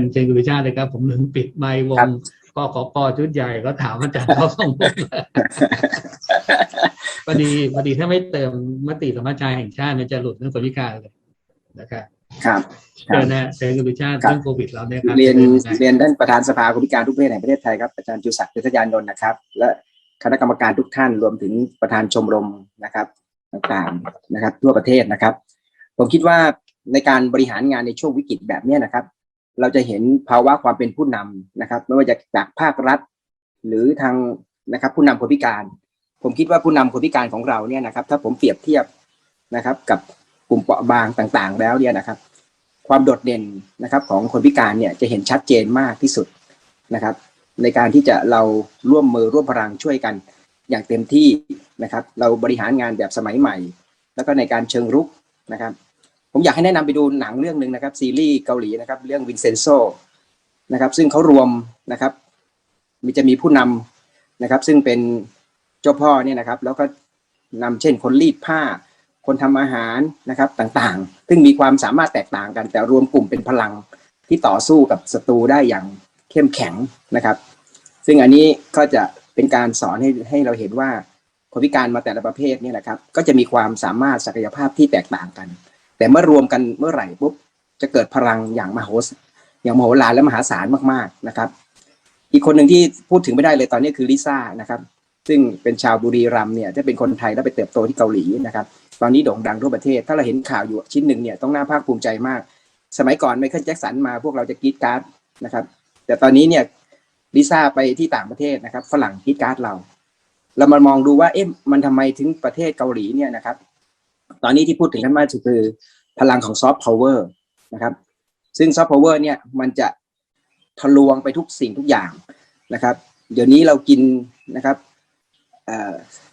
ญเชิญคุณสุชาติเลยครับ ผมถึงปิดไมค์วครังบกขปชุดใหญ่ก็ถามอาจารย์เขาส่งผมพอดีพอดีถ้าไม่เติมมติสมัชชาแห่งชาติมันจะหลุดเรื่องคนพิการเลยนะครับครับเชิญนะเชิญคุณสุชาติครับเรื่องโควิดเราเนี่ยครับเรียนจะป็ยังไงเรียนท่านประธานสภาคนพิการทุกเพศแห่งประเทศไทยครับอาจารย์จุศักดิ์พิทยานนท์นะครับ และคณะกรรมการทุกท่านรวมถึงประธานชมรมนะครับต่างๆนะครับทั่วประเทศนะครับ ผมคิดว่าในการบริหารงานในช่วงวิกฤตแบบเนี้ยนะครับ เราจะเห็นภาวะความเป็นผู้นำนะครับ ไม่ว่าจะจากภาครัฐ หรือทางนะครับ ผู้นำคนพิการ ผมคิดว่าผู้นำคนพิการของเราเนี่ยนะครับ ถ้าผมเปรียบเทียบนะครับ กับกลุ่มเปราะบางต่างๆ แล้วเนี่ยนะครับ ความโดดเด่นนะครับ ของคนพิการเนี่ยจะเห็นชัดเจนมากที่สุดนะครับ ในการที่จะเราร่วมมือร่วมพลังช่วยกันอย่างเต็มที่นะครับ เราบริหารงานแบบสมัยใหม่ แล้วก็ในการเชิงรุกนะครับ ผมอยากให้แนะนำไปดูหนังเรื่องหนึ่งนะครับ ซีรีส์เกาหลีนะครับ เรื่องวินเซนโซนะครับ ซึ่งเขารวมนะครับ มีจะมีผู้นำนะครับ ซึ่งเป็นเจ้าพ่อเนี่ยนะครับ แล้วก็นำเช่นคนรีดผ้า คนทำอาหารนะครับต่างๆ ซึ่งมีความสามารถแตกต่างกัน แต่รวมกลุ่มเป็นพลังที่ต่อสู้กับศัตรูได้อย่างเข้มแข็งนะครับ ซึ่งอันนี้ก็จะเป็นการสอนให้ให้เราเห็นว่าคนพิการมาแต่ละประเภทเนี่ยนะครับ ก็จะมีความสามารถศักยภาพที่แตกต่างกัน แต่เมื่อรวมกันเมื่อไหร่ปุ๊บจะเกิดพลังอย่างมโหสอย่างมโหฬารและมหาศาลมากๆนะครับ อีกคนหนึ่งที่พูดถึงไม่ได้เลยตอนนี้คือลิซ่านะครับ ซึ่งเป็นชาวบุรีรัมเนี่ยจะเป็นคนไทยแล้วไปเติบโตที่เกาหลีนะครับ ตอนนี้โด่งดังทั่วประเทศ ถ้าเราเห็นข่าวอยู่ชิ้นหนึ่งเนี่ยต้องน่าภาคภูมิใจมาก สมัยก่อนไมเคิลแจ็คสันมาพวกเราจะกรีดการ์ดนะครับ แต่ตอนนี้เนี่ยลิซ่าไปที่ต่างประเทศนะครับ ฝรั่งกรีดการ์ดเรา เรามามองดูว่าเอ๊ะมันทำไมถึงประเทศเกาหลีเนี่ยนะครับ ตอนนี้ที่พูดถึงกันมากคือพลังของซอฟต์พาวเวอร์นะครับ ซึ่งซอฟต์พาวเวอร์เนี่ยมันจะทะลวงไปทุกสิ่งทุกอย่างนะครับ เดี๋ยวนี้เรากินนะครับ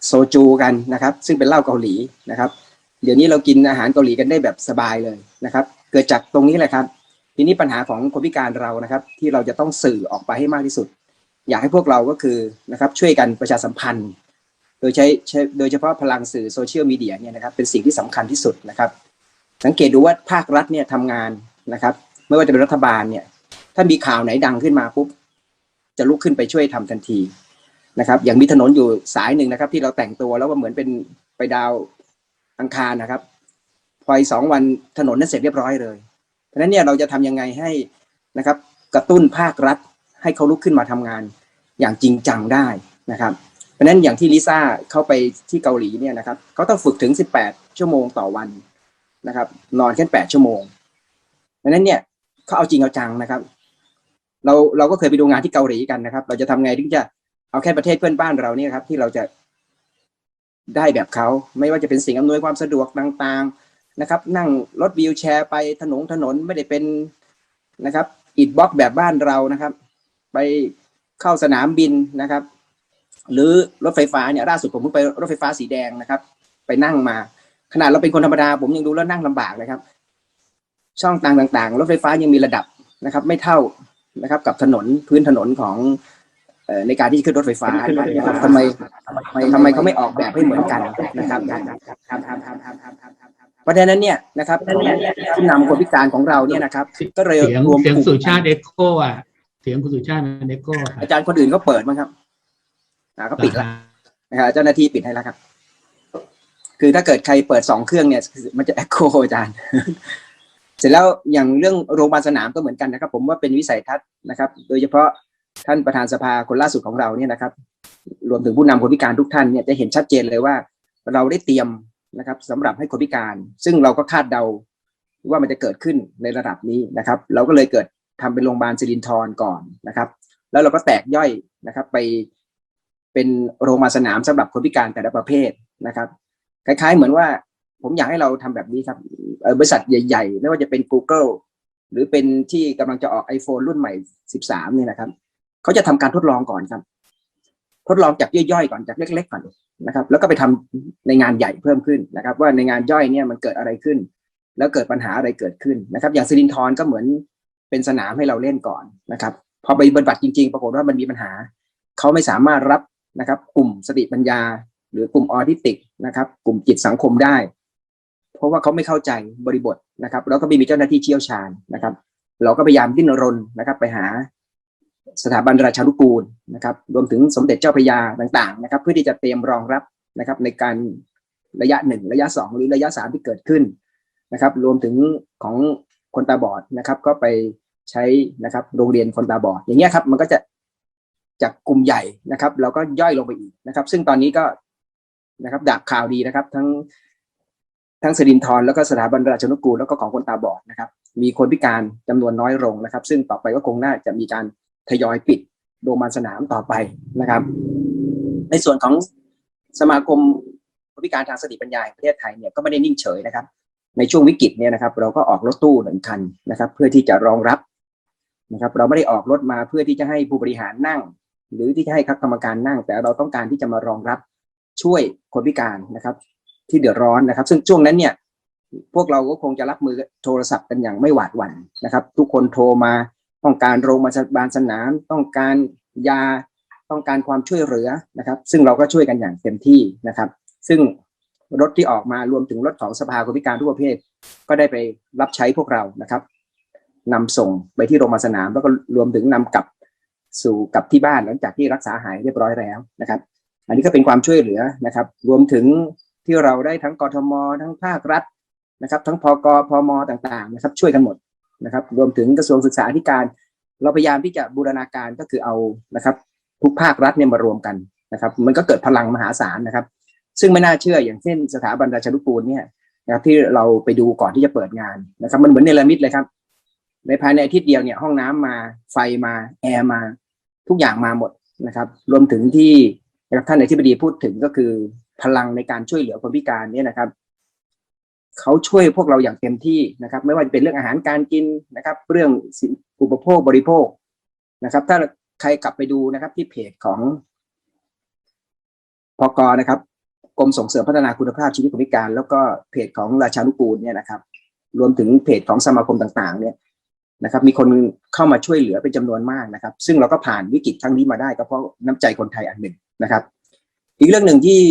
โซจูกันนะครับ ซึ่งเป็นเหล้าเกาหลีนะครับ เดี๋ยวนี้เรากินอาหารเกาหลีกันได้แบบสบายเลยนะครับ เกิดจากตรงนี้แหละครับ ทีนี้ปัญหาของคนพิการเรานะครับ ที่เราจะต้องสื่อออกไปให้มากที่สุด อยากให้พวกเราก็คือนะครับช่วยกันประชาสัมพันธ์ โดยใช้โดยเฉพาะพลังสื่อโซเชียลมีเดียเนี่ยนะครับเป็นสิ่งที่สำคัญที่สุดนะครับ สังเกตดูว่าภาครัฐเนี่ยทำงานนะครับ ไม่ว่าจะเป็นรัฐบาลเนี่ยถ้ามีข่าวไหนดังขึ้นมาปุ๊บจะลุกขึ้นไปช่วยทำทันทีนะครับ อย่างมีถนนอยู่สายหนึ่งนะครับ ที่เราแต่งตัวแล้วว่าเหมือนเป็นไปดาวอังคารนะครับ พออีกสองวันถนนนั้นเสร็จเรียบร้อยเลยเพราะฉะนั้นเนี่ยเราจะทำยังไงให้นะครับ กระตุ้นภาครัฐให้เขาลุกขึ้นมาทำงานอย่างจริงจังได้นะครับ เพราะนั้นอย่างที่ลิซ่าเข้าไปที่เกาหลีเนี่ยนะครับเขาต้องฝึกถึง 18 ชั่วโมงต่อวันนะครับ นอนแค่8ชั่วโมงเพราะนั้นเนี่ยเขาเอาจริงเอาจังนะครับ เราเราก็เคยไปดูงานที่เกาหลีกันนะครับ เราจะทำไงถึงจะเอาแค่ประเทศเพื่อนบ้านเราเนี่ยครับที่เราจะได้แบบเขาไม่ว่าจะเป็นสิ่งอำนวยความสะดวกต่างๆนะครับ นั่งรถวีลแชร์ไปถนนถนนไม่ได้เป็นนะครับอิดบล็อกแบบบ้านเรานะครับ ไปเข้าสนามบินนะครับ หรือรถไฟฟ้าเนี่ยล่าสุดผมเพิ่งไปรถไฟฟ้าสีแดงนะครับ ไปนั่งมา ขนาดเราเป็นคนธรรมดาผมยังดูแล้วนั่งลำบากเลยครับ ช่องทางต่างๆ รถไฟฟ้ายังมีระดับนะครับ ไม่เท่านะครับ กับถนนพื้นถนนของเอ่อในการที่จะขึ้นรถไฟฟ้านะครับทำไมทำไมทำไมเขาไม่ออกแบบให้เหมือนกันนะครับเพราะฉะนั้นเนี่ยนะครับผู้นำคนพิการของเราเนี่ยนะครับ ก็เลยเสียงรวมเสียงกลุ่มสุชาติเอ็กโคอะเสียงคุณสุชาติมันเอ็กโคครับอาจารย์คนอื่นก็เปิดมั้งครับ อ่าก็ปิดแล้วนะครับเจ้าหน้าที่ปิดให้แล้วครับ คือถ้าเกิดใครเปิดสองเครื่องเนี่ย มันจะแอคโคอาจารย์เสร็จแล้วอย่างเรื่องโรงพยาบาลสนามก็เหมือนกันนะครับ ผมว่าเป็นวิสัยทัศน์นะครับ โดยเฉพาะท่านประธานสภาคนล่าสุดของเราเนี่ยนะครับ รวมถึงผู้นำคนพิการทุกท่านเนี่ยจะเห็นชัดเจนเลยว่า เราได้เตรียมนะครับสำหรับให้คนพิการ ซึ่งเราก็คาดเดาว่ามันจะเกิดขึ้นในระดับนี้นะครับ เราก็เลยเกิดทำเป็นโรงพยาบาลสิรินทรก่อนนะครับ แล้วเราก็แตกย่อยนะครับ ไป เป็นโรงพยาบาลสนามสำหรับคนพิการแต่ละประเภทนะครับ คล้ายๆ เหมือนว่าผมอยากให้เราทำแบบนี้ครับบริษัทใหญ่ๆ ไม่ว่าจะเป็น Google หรือเป็นที่กำลังจะออก iPhone รุ่นใหม่ 13 นี่นะครับเขาจะทำการทดลองก่อนครับ ทดลองจากย่อยๆก่อนจากเล็ก ๆ ก่อนนะครับ แล้วก็ไปทำในงานใหญ่เพิ่มขึ้นนะครับ ว่าในงานย่อยเนี่ยมันเกิดอะไรขึ้น แล้วเกิดปัญหาอะไรเกิดขึ้นนะครับ อย่างซิลินทรก็เหมือนเป็นสนามให้เราเล่นก่อนนะครับ พอไปบรรบัดจริงๆ ปรากฏว่ามันมีปัญหาเขาไม่สามารถรับ นะครับ กลุ่มสติปัญญา หรือกลุ่มออทิติกนะครับ กลุ่มจิตสังคมได้ เพราะว่าเขาไม่เข้าใจบริบทนะครับ แล้วก็ไม่มีเจ้าหน้าที่เชี่ยวชาญนะครับ เราก็พยายามดิ้นรนนะครับ ไปหาสถาบันราชานุกูลนะครับ รวมถึงสมเด็จเจ้าพระยาต่างๆ นะครับ เพื่อที่จะเตรียมรองรับนะครับ ในการระยะหนึ่งระยะสองหรือระยะสามที่เกิดขึ้นนะครับ รวมถึงของคนตาบอดนะครับ ก็ไปใช้นะครับโรงเรียนคนตาบอดอย่างเงี้ยครับมันก็จะ จากกลุ่มใหญ่นะครับ เราก็ย่อยลงไปอีกนะครับ ซึ่งตอนนี้ก็นะครับดาบข่าวดีนะครับ ทั้งทั้งสรินทรแล้วก็สถาบันราชนุกูลแล้วก็ของคนตาบอดนะครับ มีคนพิการจำนวนน้อยลงนะครับ ซึ่งต่อไปก็คงน่าจะมีการทยอยปิดโรงพยาบาลสนามต่อไปนะครับ ในส่วนของสมาคมคนพิการทางสติปัญญาแห่งประเทศไทยเนี่ยก็ไม่ได้นิ่งเฉยนะครับ ในช่วงวิกฤตเนี่ยนะครับ เราก็ออกรถตู้หนึ่งคันนะครับ เพื่อที่จะรองรับนะครับ เราไม่ได้ออกรถมาเพื่อที่จะให้ผู้บริหารนั่ง หรือที่จะให้คณะกรรมการนั่ง แต่เราต้องการที่จะมารองรับช่วยคนพิการนะครับ ที่เดือดร้อนนะครับ ซึ่งช่วงนั้นเนี่ยพวกเราก็คงจะรับมือโทรศัพท์กันอย่างไม่หวาดหวั่นนะครับ ทุกคนโทรมาต้องการโรงพยาบาลสนาม ต้องการยาต้องการความช่วยเหลือนะครับ ซึ่งเราก็ช่วยกันอย่างเต็มที่นะครับ ซึ่งรถที่ออกมารวมถึงรถของสภาคนพิการทุกประเภทก็ได้ไปรับใช้พวกเรานะครับนำส่งไปที่โรงพยาบาลสนาม แล้วก็รวมถึงนำกลับ สู่กับที่บ้านหลังจากที่รักษาหายเรียบร้อยแล้วนะครับ อันนี้ก็เป็นความช่วยเหลือนะครับ รวมถึงที่เราได้ทั้งกทม ทั้งภาครัฐนะครับ ทั้งพกพมต่างๆนะครับ ช่วยกันหมดนะครับ รวมถึงกระทรวงศึกษาธิการ เราพยายามที่จะบูรณาการก็คือเอานะครับทุกภาครัฐเนี่ยมารวมกันนะครับ มันก็เกิดพลังมหาศาลนะครับ ซึ่งไม่น่าเชื่ออย่างเช่นสถาบันราชานุกูลเนี่ยนะครับที่เราไปดูก่อนที่จะเปิดงานนะครับ มันเหมือนเนรมิตเลยครับ ในภายในอาทิตย์เดียวเนี่ยห้องน้ำมาไฟมาแอร์มา ทุกอย่างมาหมดนะครับ รวมถึงที่นะครับท่านอธิบดีพูดถึงก็คือพลังในการช่วยเหลือคนพิการเนี่ยนะครับเขาช่วยพวกเราอย่างเต็มที่นะครับ ไม่ว่าจะเป็นเรื่องอาหารการกินนะครับ เรื่องอุปโภคบริโภคนะครับ ถ้าใครกลับไปดูนะครับ ที่เพจของพกนะครับกรมส่งเสริมพัฒนาคุณภาพชีวิตคนพิการ แล้วก็เพจของราชานุกูลเนี่ยนะครับ รวมถึงเพจของสมาคมต่าง ๆ เนี่ย นะครับมีคนเข้ามาช่วยเหลือเป็นจำนวนมากนะครับ ซึ่งเราก็ผ่านวิกฤตครั้งนี้มาได้ก็เพราะน้ำใจคนไทยอันหนึ่งนะครับ อีกเรื่องหนึ่งที่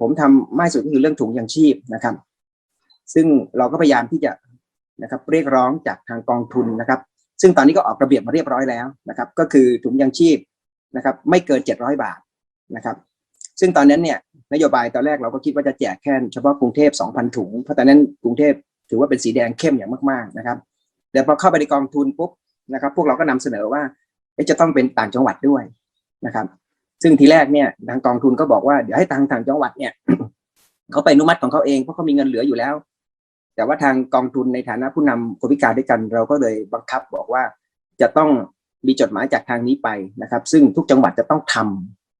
ผมทำมากสุดก็คือเรื่องถุงยังชีพนะครับ ซึ่งเราก็พยายามที่จะนะครับเรียกร้องจากทางกองทุนนะครับ ซึ่งตอนนี้ก็ออกระเบียบมาเรียบร้อยแล้วนะครับ ก็คือถุงยังชีพนะครับ ไม่เกินเจ็ดร้อยบาทนะครับ ซึ่งตอนนั้นเนี่ยนโยบายตอนแรกเราก็คิดว่าจะแจกแค่เฉพาะกรุงเทพ2,000 ถุงเพราะตอนนั้นกรุงเทพถือว่าเป็นสีแดงเข้มอย่างมากๆนะครับ แต่พอเข้าไปในกองทุนปุ๊บนะครับ พวกเราก็นำเสนอว่าจะต้องเป็นต่างจังหวัดด้วยนะครับ ซึ่งทีแรกเนี่ยทางกองทุนก็บอกว่าเดี๋ยวให้ทางต่างจังหวัดเนี่ยเขาไปอนุมัติของเขาเองเพราะเขามีเงินเหลืออยู่แล้ว แต่ว่าทางกองทุนในฐานะผู้นำคนพิการด้วยกัน เราก็เลยบังคับบอกว่าจะต้องมีจดหมายจากทางนี้ไปนะครับ ซึ่งทุกจังหวัดจะต้องท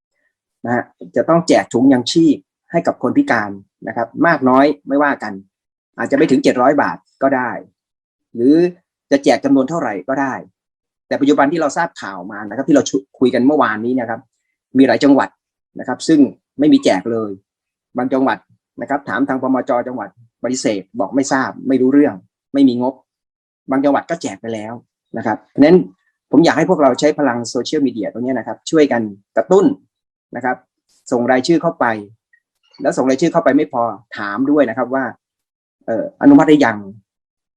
ำนะฮะจะต้องแจกถุงยังชีพให้กับคนพิการนะครับ มากน้อยไม่ว่ากัน อาจจะไม่ถึงเจ็ดร้อยบาทก็ได้ หรือ จะแจกจำนวนเท่าไหร่ก็ได้ แต่ปัจจุบันที่เราทราบข่าวมานะครับ ที่เราคุยกันเมื่อวานนี้นะครับ มีหลายจังหวัดนะครับ ซึ่งไม่มีแจกเลย บางจังหวัดนะครับ ถามทางปมจจังหวัดปฏิเสธบอกไม่ทราบ ไม่รู้เรื่อง ไม่มีงบ บางจังหวัดก็แจกไปแล้วนะครับเพราะฉะนั้นผมอยากให้พวกเราใช้พลังโซเชียลมีเดียตรงนี้นะครับ ช่วยกันกระตุ้นนะครับ ส่งรายชื่อเข้าไป แล้วส่งรายชื่อเข้าไปไม่พอถามด้วยนะครับว่า เอ่ออนุมัติได้ยัง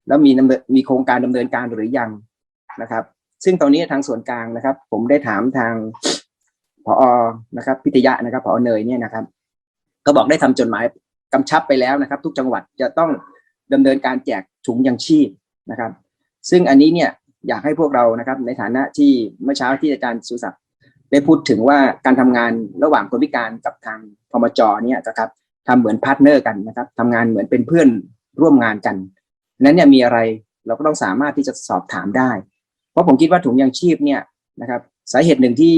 แล้วมีดำเนมีโครงการดำเนินการหรือยังนะครับ ซึ่งตอนนี้ทางส่วนกลางนะครับ ผมได้ถามทางพอนะครับพิทยะนะครับพอเนยเนี่ยนะครับ ก็บอกได้ทำจดหมายกำชับไปแล้วนะครับ ทุกจังหวัดจะต้องดำเนินการแจกถุงยังชีพนะครับ ซึ่งอันนี้เนี่ยอยากให้พวกเรานะครับ ในฐานะที่เมื่อเช้าที่อาจารย์สุศักดิ์ได้พูดถึงว่าการทำงานระหว่างคนพิการกับทางพมจเนี่ยนะครับทำเหมือนพาร์ทเนอร์กันนะครับทำงานเหมือนเป็นเพื่อนร่วมงานกัน นั้นเนี่ยมีอะไรเราก็ต้องสามารถที่จะสอบถามได้ เพราะผมคิดว่าถุงยังชีพเนี่ยนะครับ สาเหตุหนึ่งที่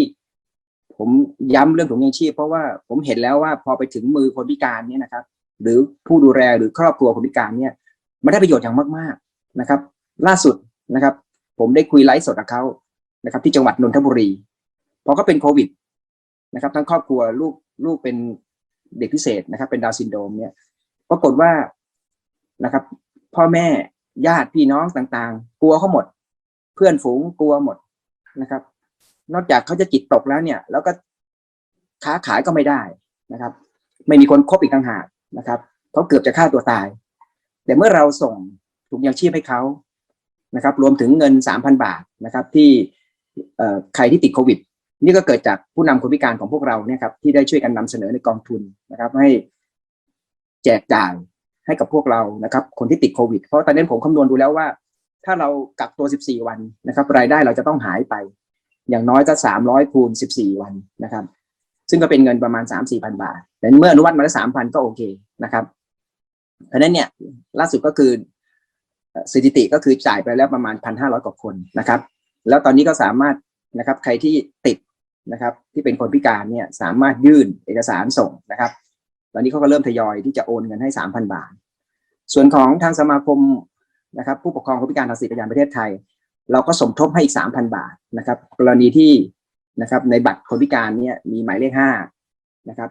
ผมย้ำเรื่องถุงยังชีพ เพราะว่าผมเห็นแล้วว่าพอไปถึงมือคนพิการเนี่ยนะครับ หรือผู้ดูแลหรือครอบครัวคนพิการเนี่ยมันได้ประโยชน์อย่างมาก ๆนะครับ ล่าสุดนะครับ ผมได้คุยไลฟ์สดกับเขานะครับ ที่จังหวัดนนทบุรีพอเขาเป็นโควิดนะครับ ทั้งครอบครัวลูกลูกเป็นเด็กพิเศษนะครับ เป็นดาวซินโดรมเนี่ยปรากฏว่านะครับ พ่อแม่ญาติพี่น้องต่างๆ กลัวเขาหมด เพื่อนฝูงกลัวหมดนะครับ นอกจากเขาจะจิตตกแล้วเนี่ย แล้วก็ค้าขายก็ไม่ได้นะครับ ไม่มีคนคบอีกต่างหากนะครับเขาเกือบจะฆ่าตัวตาย แต่เมื่อเราส่งถุงยางชีพให้เขานะครับ รวมถึงเงิน3,000บาทนะครับ ที่ใครที่ติดโควิด นี่ก็เกิดจากผู้นำคนพิการของพวกเราเนี่ยครับที่ได้ช่วยกันนำเสนอในกองทุนนะครับ ให้แจกจ่าย ให้กับพวกเรานะครับ คนที่ติดโควิด เพราะตอนนี้ผมคำนวณดูแล้วว่า ถ้าเรากักตัว 14 วันนะครับ รายได้เราจะต้องหายไป อย่างน้อยก็ 300คูณ14 วันนะครับ ซึ่งก็เป็นเงินประมาณ 3 4พันบาทแต่เมื่ออนุมัติมาแล้ว3,000ก็โอเคนะครับ เพราะนั้นเนี่ยล่าสุดก็คือเอ่อสถิติก็คือจ่ายไปแล้วประมาณ1,500กว่าคนนะครับ แล้วตอนนี้ก็สามารถนะครับใครที่ติดนะครับ ที่เป็นคนพิการเนี่ยสามารถยื่นเอกสารส่งนะครับ ตอนนี้เขาก็เริ่มทยอยที่จะโอนเงินให้3,000บาท ส่วนของทางสมาคมนะครับผู้ปกครองคนพิการทางสติปัญญาประเทศไทย เราก็สมทบให้อีก3,000บาทนะครับ กรณีที่นะครับในบัตรคนพิการเนี่ยมีหมายเลขห้านะครับ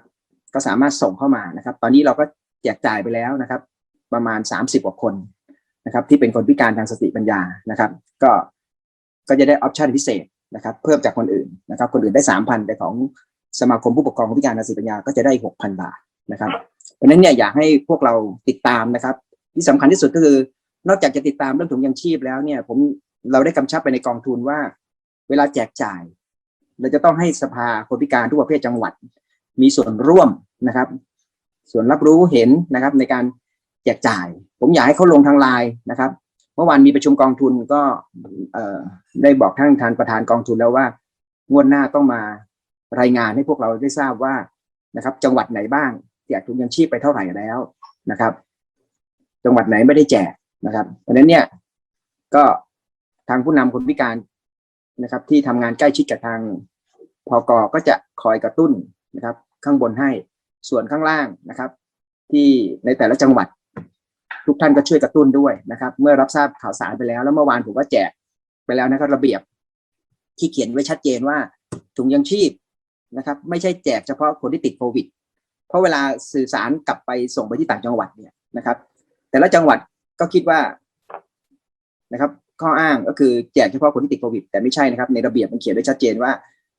ก็สามารถส่งเข้ามานะครับ ตอนนี้เราก็แจกจ่ายไปแล้วนะครับ ประมาณ30กว่าคนนะครับ ที่เป็นคนพิการทางสติปัญญานะครับ ก็ก็จะได้ออปชันพิเศษนะครับ เพิ่มจากคนอื่นนะครับ คนอื่นได้3,000แต่ของสมาคมผู้ปกครองคนพิการทางสติปัญญาก็จะได้6,000บาท นะครับ เพราะฉะนั้นเนี่ยอยากให้พวกเราติดตามนะครับ ที่สำคัญที่สุดก็คือนอกจากจะติดตามเรื่องถุงยังชีพแล้วเนี่ย ผมเราได้กำชับไปในกองทุนว่า เวลาแจกจ่าย เราจะต้องให้สภาคนพิการทุกประเภทจังหวัด มีส่วนร่วมนะครับ ส่วนรับรู้เห็นนะครับ ในการแจกจ่าย ผมอยากให้เขาลงทางไลน์นะครับเมื่อวานมีประชุมกองทุนก็ได้บอกท่านทานประธานกองทุนแล้วว่างวดหน้าต้องมารายงานให้พวกเราได้ทราบว่านะครับ จังหวัดไหนบ้าง แจกถุงยังชีพไปเท่าไหร่แล้วนะครับ จังหวัดไหนไม่ได้แจกนะครับเพราะฉะนั้นเนี่ยก็ทางผู้นำคนพิการนะครับ ที่ทำงานใกล้ชิดกับทางพกก็จะคอยกระตุ้นนะครับ ข้างบนให้ส่วนข้างล่างนะครับ ที่ในแต่ละจังหวัด ทุกท่านก็ช่วยกระตุ้นด้วยนะครับ เมื่อรับทราบข่าวสารไปแล้ว แล้วเมื่อวานผมก็แจกไปแล้วนะครับ ระเบียบที่เขียนไว้ชัดเจนว่าถุงยังชีพนะครับ ไม่ใช่แจกเฉพาะคนที่ติดโควิด เพราะเวลาสื่อสารกลับไปส่งไปที่ต่างจังหวัดเนี่ยนะครับ แต่ละจังหวัดก็คิดว่านะครับ ข้ออ้างก็คือแจกเฉพาะคนที่ติดโควิด แต่ไม่ใช่นะครับ ในระเบียบมันเขียนไว้ชัดเจนว่า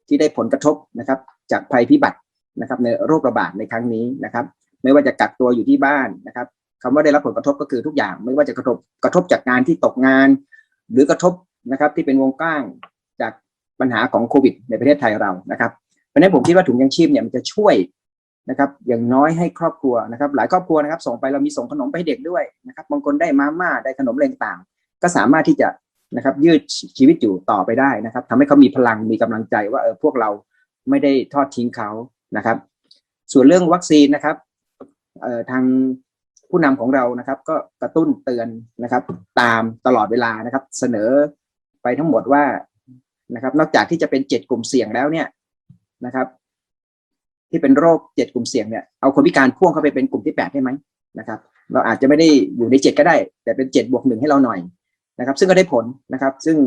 ที่ได้ผลกระทบนะครับ จากภัยพิบัตินะครับ ในโรคระบาดในครั้งนี้นะครับ ไม่ว่าจะกักตัวอยู่ที่บ้านนะครับคำว่าได้รับผลกระทบก็คือทุกอย่าง ไม่ว่าจะกระทบกระทบจากงานที่ตกงาน หรือกระทบนะครับ ที่เป็นวงกว้างจากปัญหาของโควิด ในประเทศไทยเรานะครับเพราะฉะนั้นผมคิดว่าถุงยังชีพเนี่ยมันจะช่วย นะครับอย่างน้อยให้ครอบครัวนะครับหลายครอบครัวนะครับส่งไปเรามีส่งขนมไปให้เด็กด้วยนะครับบางคนได้มาม่าได้ขนมอะไรต่างก็สามารถที่จะนะครับยืดชีวิตอยู่ต่อไปได้นะครับทำให้เขามีพลังมีกำลังใจว่าเออพวกเราไม่ได้ทอดทิ้งเขานะครับ ส่วนเรื่องวัคซีนนะครับเอ่อทางผู้นำของเรานะครับ ก็กระตุ้นเตือนนะครับ ตามตลอดเวลานะครับ เสนอไปทั้งหมดว่านะครับ นอกจากที่จะเป็นเจ็ดกลุ่มเสี่ยงแล้วเนี่ยนะครับ ที่เป็นโรคเจ็ดกลุ่มเสี่ยงเนี่ยเอาคนพิการพ่วงเข้าไปเป็นกลุ่มที่แปดได้ไหมนะครับเราอาจจะไม่ได้อยู่ในเจ็ดก็ได้ แต่เป็นเจ็ดบวกหนึ่งให้เราหน่อยนะครับ ซึ่งก็ได้ผลนะครับ ซึ่ง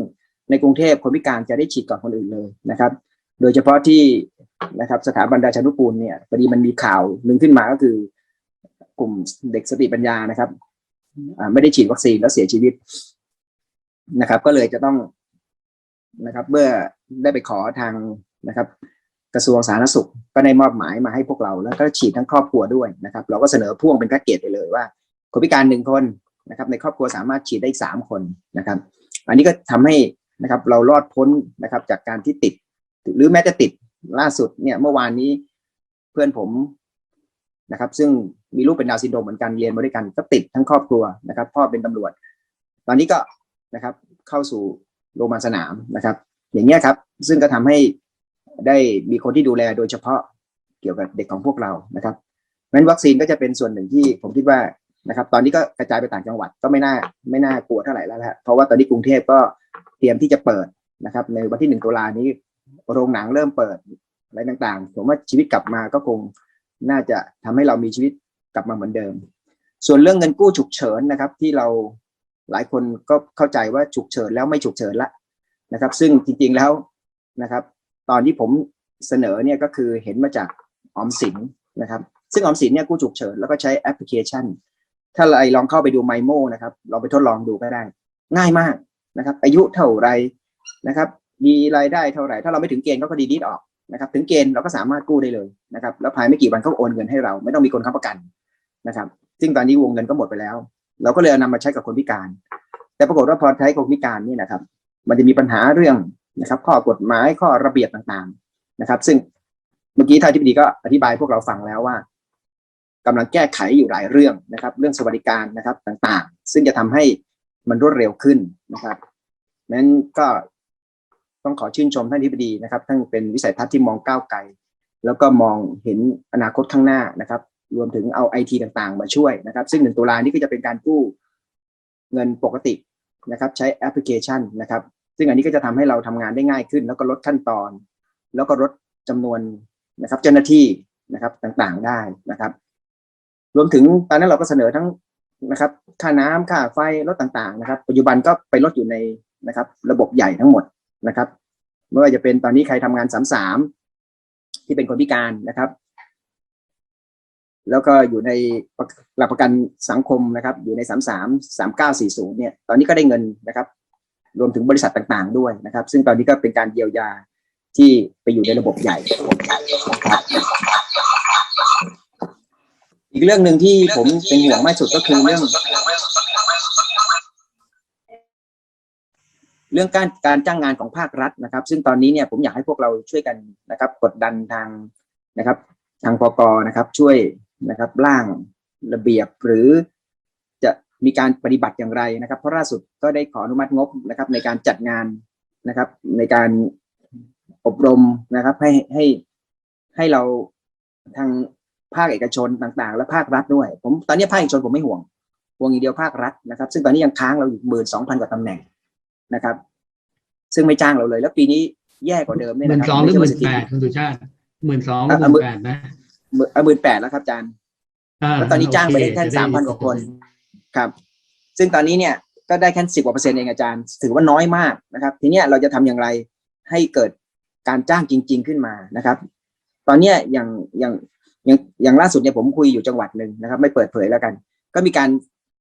ในกรุงเทพคนพิการจะได้ฉีดก่อนคนอื่นเลยนะครับ โดยเฉพาะที่นะครับสถาบันราชานุกูลเนี่ยพอดีมันมีข่าวหนึ่งขึ้นมาก็คือกลุ่มเด็กสติปัญญานะครับไม่ได้ฉีดวัคซีนแล้วเสียชีวิตนะครับ ก็เลยจะต้องนะครับ เมื่อได้ไปขอทางนะครับ กระทรวงสาธารณสุขก็ได้มอบหมายมาให้พวกเราแล้วก็ฉีดทั้งครอบครัวด้วยนะครับ เราก็เสนอพ่วงเป็นแพ็กเกจไปเลยว่า คนพิการหนึ่งคนนะครับ ในครอบครัวสามารถฉีดได้สามคนนะครับ อันนี้ก็ทำให้นะครับเรารอดพ้นนะครับจากการที่ติด หรือแม้จะติดล่าสุดเนี่ยเมื่อวานนี้เพื่อนผมนะครับ ซึ่งมีลูกเป็นดาวซินโดมเหมือนกันเรียนมาด้วยกันก็ติดทั้งครอบครัวนะครับ พ่อเป็นตำรวจ ตอนนี้ก็นะครับเข้าสู่โรงพยาบาลสนามนะครับ อย่างเงี้ยครับ ซึ่งก็ทำให้ ได้มีคนที่ดูแลโดยเฉพาะเกี่ยวกับเด็กของพวกเรานะครับนั้นวัคซีนก็จะเป็นส่วนหนึ่งที่ผมคิดว่านะครับ ตอนนี้ก็กระจายไปต่างจังหวัดก็ไม่น่าไม่น่ากลัวเท่าไหร่แล้วฮะเพราะว่าตอนนี้กรุงเทพก็เตรียมที่จะเปิดนะครับ ในวันที่หนึ่งตุลานี้โรงหนังเริ่มเปิดอะไรต่างๆ ผมว่าชีวิตกลับมาก็คงน่าจะทำให้เรามีชีวิตกลับมาเหมือนเดิม ส่วนเรื่องเงินกู้ฉุกเฉินนะครับ ที่เราหลายคนก็เข้าใจว่าฉุกเฉินแล้วไม่ฉุกเฉินละนะครับ ซึ่งจริงๆแล้วนะครับ ตอนที่ผมเสนอเนี่ยก็คือเห็นมาจากออมสินนะครับ ซึ่งออมสินเนี่ยกู้ฉุกเฉินแล้วก็ใช้แอปพลิเคชัน ถ้าใครลองเข้าไปดูไมโมนะครับลองไปทดลองดูก็ได้ ง่ายมากนะครับ อายุเท่าไรนะครับ มีรายได้เท่าไหร่ ถ้าเราไม่ถึงเกณฑ์เขาก็ดีดีดออกนะครับ ถึงเกณฑ์เราก็สามารถกู้ได้เลยนะครับ แล้วภายไม่กี่วันเขาโอนเงินให้เรา ไม่ต้องมีคนค้ำประกันนะครับ ซึ่งตอนนี้วงเงินก็หมดไปแล้ว เราก็เลยเอานำมาใช้กับคนพิการ แต่ปรากฏว่าพอใช้คนพิการเนี่ยนะครับ มันจะมีปัญหาเรื่อง นะครับ ข้อกฎหมายข้อระเบียบต่างๆนะครับ ซึ่งเมื่อกี้ท่านอธิบดีก็อธิบายพวกเราฟังแล้วว่ากำลังแก้ไขอยู่หลายเรื่องนะครับ เรื่องสวัสดิการนะครับต่างๆ ซึ่งจะทำให้มันรวดเร็วขึ้นนะครับนั้นก็ต้องขอชื่นชมท่านอธิบดีนะครับท่านเป็นวิสัยทัศน์ที่มองก้าวไกลแล้วก็มองเห็นอนาคตข้างหน้านะครับ รวมถึงเอาไอทีต่างๆ มาช่วยนะครับ ซึ่งหนึ่งตุลานี้ก็จะเป็นการกู้เงินปกตินะครับ ใช้แอปพลิเคชันนะครับ ซึ่งอันนี้ก็จะทำให้เราทำงานได้ง่ายขึ้น แล้วก็ลดขั้นตอน แล้วก็ลดจำนวนนะครับ เจ้าหน้าที่นะครับต่างๆได้นะครับ รวมถึงตอนนั้นเราก็เสนอทั้งนะครับ ค่าน้ำค่าไฟลดต่างๆ นะครับ ปัจจุบันก็ไปลดอยู่ในนะครับ ระบบใหญ่ทั้งหมดนะครับไม่ว่าจะเป็นตอนนี้ใครทำงานสามสามที่เป็นคนพิการนะครับ แล้วก็อยู่ในหลักประกันสังคมนะครับ อยู่ในสามสามสามเก้าสี่ศูนย์เนี่ย ตอนนี้ก็ได้เงินนะครับ รวมถึงบริษัทต่างๆ ด้วยนะครับ ซึ่งตอนนี้ก็เป็นการเยียวยาที่ไปอยู่ในระบบใหญ่ครับอีกเรื่องหนึ่งที่ผมเป็นห่วงมากสุดก็คือเรื่อง เรื่องการการจ้างงานของภาครัฐนะครับ ซึ่งตอนนี้เนี่ยผมอยากให้พวกเราช่วยกันนะครับ กดดันทางนะครับ ทางพกนะครับช่วยนะครับ ร่างระเบียบหรือ มีการปฏิบัติอย่างไรนะครับ เพราะล่าสุดก็ได้ขออนุมัติงบนะครับ ในการจัดงานนะครับ ในการอบรมนะครับ ให้ให้ให้เราทางภาคเอกชนต่างๆ และภาครัฐด้วย ผมตอนนี้ภาคเอกชนผมไม่ห่วงห่วงอย่างเดียวภาครัฐนะครับ ซึ่งตอนนี้ยังค้างเราอยู่หมื่นสองพันกว่าตำแหน่งนะครับ ซึ่งไม่จ้างเราเลย แล้วปีนี้แย่กว่าเดิมเนี่ยหมื่นะนคสรัองหรือหไใช่มื่ว่านสถิแปติดคุณสุชาติหมื่นสองหรือหอะมื่นแปดนะหมื่นหมื่นแปดแล้วครับอาจารย์าแล้วตอนนี้จ้างไปได้แค่โอเสามพันกว่าคน ครับ ซึ่งตอนนี้เนี่ยก็ได้แค่สิบกว่าเปอร์เซ็นต์เองอาจารย์ ถือว่าน้อยมากนะครับ ทีนี้เราจะทำอย่างไรให้เกิดการจ้างจริง ๆ ขึ้นมานะครับ ตอนเนี้อย่างอย่างอย่างอย่างล่าสุดเนี่ยผมคุยอยู่จังหวัดหนึ่งนะครับ ไม่เปิดเผยแล้วกัน ก็มีการ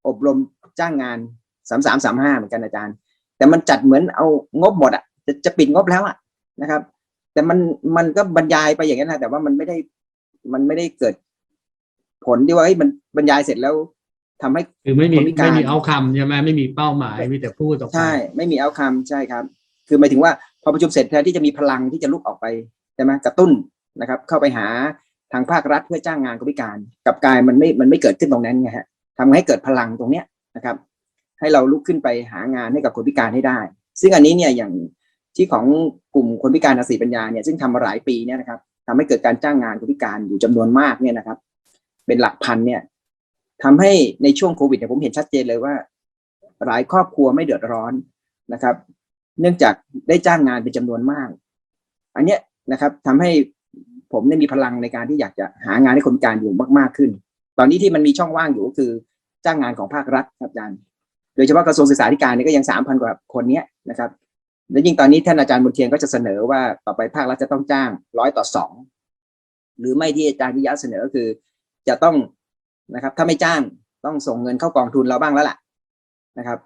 อบรมจ้างงานสามสามสามห้าเหมือนกันอาจารย์ แต่มันจัดเหมือนเอางบหมดอะจะจะปิดงบแล้วอะนะครับ แต่มันมันก็บรรยายไปอย่างนั้นนะแต่ว่ามันไม่ได้มันไม่ได้เกิดผลที่ว่าเฮ้ยมันบรรยายเสร็จแล้ว ทำให้คือไม่มีคนพิการไม่มีเอาคำใช่ไหมไม่มีเป้าหมายมีแต่พูดออกไปใช่ ไม่มีเอาคำใช่ครับ คือหมายถึงว่าพอประชุมเสร็จแทนที่จะมีพลังที่จะลุกออกไปใช่ไหมกระตุ้นนะครับ เข้าไปหาทางภาครัฐเพื่อจ้างงานคนพิการกลับกลายมันไม่มันไม่เกิดขึ้นตรงนั้นไงฮะทำให้เกิดพลังตรงเนี้ยนะครับ ให้เราลุกขึ้นไปหางานให้กับคนพิการให้ได้ ซึ่งอันนี้เนี่ยอย่างที่ของกลุ่มคนพิการทางสติปัญญาเนี่ยซึ่งทำมาหลายปีเนี่ยนะครับทำให้เกิดการจ้างงานคนพิการอยู่จำนวนมากเนี่ยนะครับ เป็นหลักพันเนี่ย ทำให้ในช่วงโควิดเนี่ยผมเห็นชัดเจนเลยว่า หลายครอบครัวไม่เดือดร้อนนะครับ เนื่องจากได้จ้างงานเป็นจำนวนมาก อันเนี้ยนะครับทำให้ผมได้มีพลังในการที่อยากจะหางานให้คนพิการอยู่มากๆขึ้น ตอนนี้ที่มันมีช่องว่างอยู่ก็คือจ้างงานของภาครัฐครับอาจารย์ โดยเฉพาะกระทรวงศึกษาธิการนี่ก็ยังสามพันกว่าคนเนี้ยนะครับและยิ่งตอนนี้ท่านอาจารย์บุญเทียนก็จะเสนอว่าต่อไปภาครัฐจะต้องจ้างร้อยต่อสองหรือไม่ที่อาจารย์วิยะเสนอก็คือ จะต้อง นะครับ ถ้าไม่จ้างต้องส่งเงินเข้ากองทุนเราบ้างแล้วล่ะนะครับ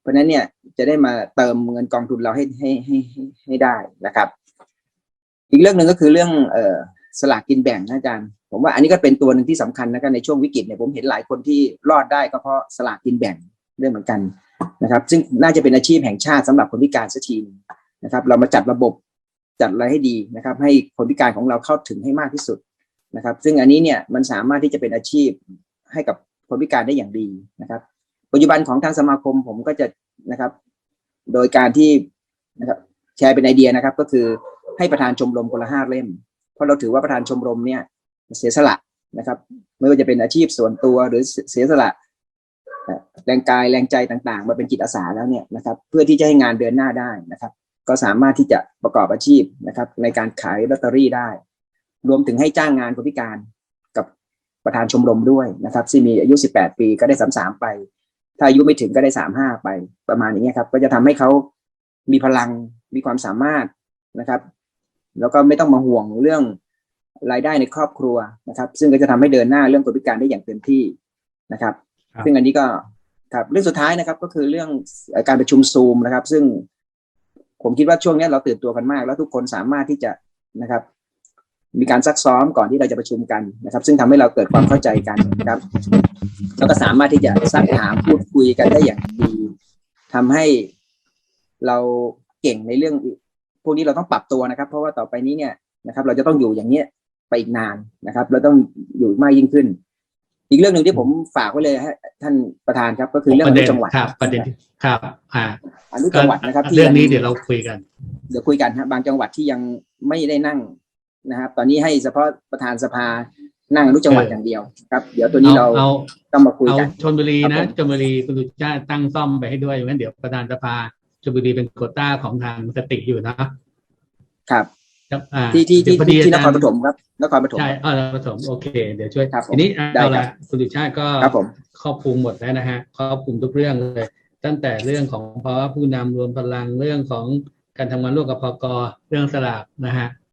เพราะฉะนั้นเนี่ยจะได้มาเติมเงินกองทุนเราให้ให้ให้ให้ได้นะครับ อีกเรื่องหนึ่งก็คือเรื่องเอ่อสลากกินแบ่งนะอาจารย์ ผมว่าอันนี้ก็เป็นตัวหนึ่งที่สำคัญนะครับในช่วงวิกฤตเนี่ยผมเห็นหลายคนที่รอดได้ก็เพราะสลากกินแบ่งเรื่องเหมือนกันนะครับ ซึ่งน่าจะเป็นอาชีพแห่งชาติสำหรับคนพิการสักทีนะครับ เรามาจัดระบบจัดอะไรให้ดีนะครับ ให้คนพิการของเราเข้าถึงให้มากที่สุด นะครับ ซึ่งอันนี้เนี่ยมันสามารถที่จะเป็นอาชีพให้กับคนพิการได้อย่างดีนะครับ ปัจจุบันของทางสมาคมผมก็จะนะครับ โดยการที่นะครับแชร์เป็นไอเดียนะครับ ก็คือให้ประธานชมรมคนละห้าเล่ม เพราะเราถือว่าประธานชมรมเนี่ยเสียสละนะครับ ไม่ว่าจะเป็นอาชีพส่วนตัวหรือเสียสละแรงกายแรงใจต่างๆ มาเป็นจิตอาสาแล้วเนี่ยนะครับ เพื่อที่จะให้งานเดินหน้าได้นะครับ ก็สามารถที่จะประกอบอาชีพนะครับ ในการขายลอตเตอรี่ได้ รวมถึงให้จ้างงานคนพิการกับประธานชมรมด้วยนะครับที่มีอายุ 18 ปีก็ได้สามสามไป ถ้าอายุไม่ถึงก็ได้สามห้าไปประมาณอย่างเงี้ยครับ ก็จะทำให้เขามีพลังมีความสามารถนะครับ แล้วก็ไม่ต้องมาห่วงเรื่องรายได้ในครอบครัวนะครับ ซึ่งก็จะทำให้เดินหน้าเรื่องคนพิการได้อย่างเต็มที่นะครับครับ ซึ่งอันนี้ก็ครับเรื่องสุดท้ายนะครับก็คือเรื่องเอ่อการประชุมซูมนะครับ ซึ่งผมคิดว่าช่วงเนี้ยเราตื่นตัวกันมาก แล้วทุกคนสามารถที่จะนะครับ มีการซักซ้อมก่อนที่เราจะประชุมกันนะครับ ซึ่งทำให้เราเกิดความเข้าใจกันนะครับ แล้วก็สามารถที่จะซักถามพูดคุยกันได้อย่างดีทำให้เราเก่งในเรื่องพวกนี้เราต้องปรับตัวนะครับ เพราะว่าต่อไปนี้เนี่ยนะครับ เราจะต้องอยู่อย่างเนี้ยไปอีกนานนะครับ เราต้องอยู่มากยิ่งขึ้น อีกเรื่องหนึ่งที่ผมฝากไว้เลยฮะท่านประธานครับ ก็คือเรื่องปอระนุเด็นจังหวัดครับ ประเด็นที่ครับ อ่าอนุจังหวัดนะครับที่เรื่องนี้ยังเดี๋ยวเราคุยกัน เดี๋ยวคุยกันฮะบางจังหวัดที่ยังไม่ได้นั่ง นะครับ ตอนนี้ให้เฉพาะประธานสภานั่งอนุจังหวัดเออออย่างเดียวครับ เดี๋ยวตัวนี้เอาเราเอาต้องมาคุยเอากันชนบุรีครันะบผมชนบุรีคุณลุชาติตั้งซ่อมไปให้ด้วยงั้นเดี๋ยวประธานสภาชลบุรีเป็นโควต้าของทางสติอยู่นะครับครับอ่าที่ที่ที่เดี๋ยวพอดีที่นอาคจารรปย์ฐมครับนครปฐมใช่เออผสมโอเค เดี๋ยวช่วยครับผมทีนี้ได้เอาครัละบคุณลุชาติก็ครับผมครอบคลุมหมดแล้วนะฮะครอบคลุมทุกเรื่องเลย ตั้งแต่เรื่องของภาวะผู้นำรวมพลังเรื่องของการทำงานร่วมกับพกเรื่องสลากนะฮะ